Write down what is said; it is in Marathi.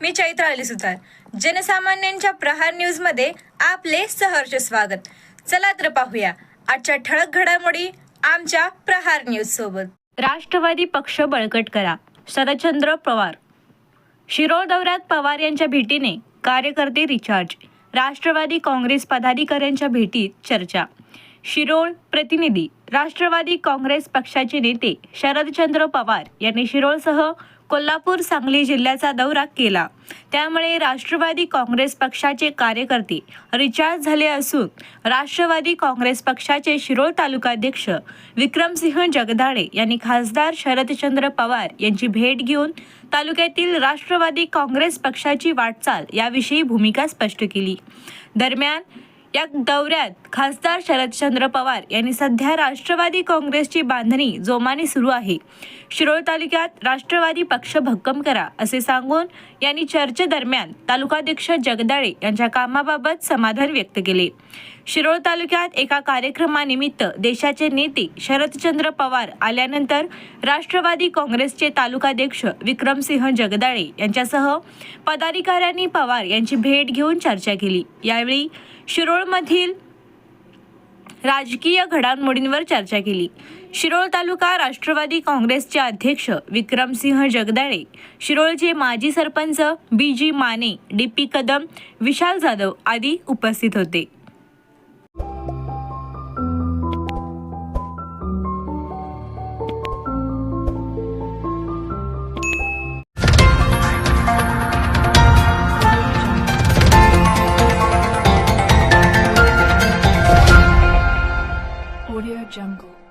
मी चैत्र अली सुतार जनसामान्यांच्या प्रहार न्यूजमध्ये आपले सहर्ष स्वागत. चला तर पाहूया. आजच्या ठळक घडामोडी आमच्या प्रहार न्यूज सोबत. राष्ट्रवादी पक्ष बळकट करा शरदचंद्र पवार. शिरोळ दौऱ्यात पवार यांच्या भेटीने कार्यकर्ते रिचार्ज राष्ट्रवादी काँग्रेस पदाधिकाऱ्यांच्या भेटीत चर्चा. शिरोळ प्रतिनिधी राष्ट्रवादी काँग्रेस पक्षाचे नेते शरदचंद्र पवार यांनी शिरोळसह कोल्हापूर सांगली जिल्ह्याचा दौरा केला. त्यामुळे राष्ट्रवादी काँग्रेस पक्षाचे कार्यकर्ते रिचार्ज झाले असून राष्ट्रवादी काँग्रेस पक्षाचे शिरोळ तालुकाध्यक्ष विक्रमसिंह जगदाळे यांनी खासदार शरदचंद्र पवार यांची भेट घेऊन तालुक्यातील राष्ट्रवादी काँग्रेस पक्षाची वाटचाल याविषयी भूमिका स्पष्ट केली. दरम्यान या दौऱ्यात खासदार शरदचंद्र पवार यांनी सध्या राष्ट्रवादी काँग्रेसची बांधणी जोमाने सुरू आहे. शिरोळ तालुक्यात राष्ट्रवादी पक्ष भक्कम करा असे सांगून यांनी चर्चेदरम्यान तालुकाध्यक्ष जगदाळे यांच्या कामाबाबत समाधान व्यक्त केले. शिरोळ तालुक्यात एका कार्यक्रमानिमित्त देशाचे नेते शरदचंद्र पवार आल्यानंतर राष्ट्रवादी काँग्रेसचे तालुकाध्यक्ष विक्रमसिंह जगदाळे यांच्यासह पदाधिकाऱ्यांनी पवार यांची भेट घेऊन चर्चा केली. यावेळी शिरोळमधील राजकीय घडामोडींवर चर्चा केली. शिरोळ तालुका राष्ट्रवादी काँग्रेसचे अध्यक्ष विक्रमसिंह जगदाळे शिरोळचे माजी sarpanch B G Mane D P Kadam Vishal Jadhav आदी उपस्थित होते. Jungle.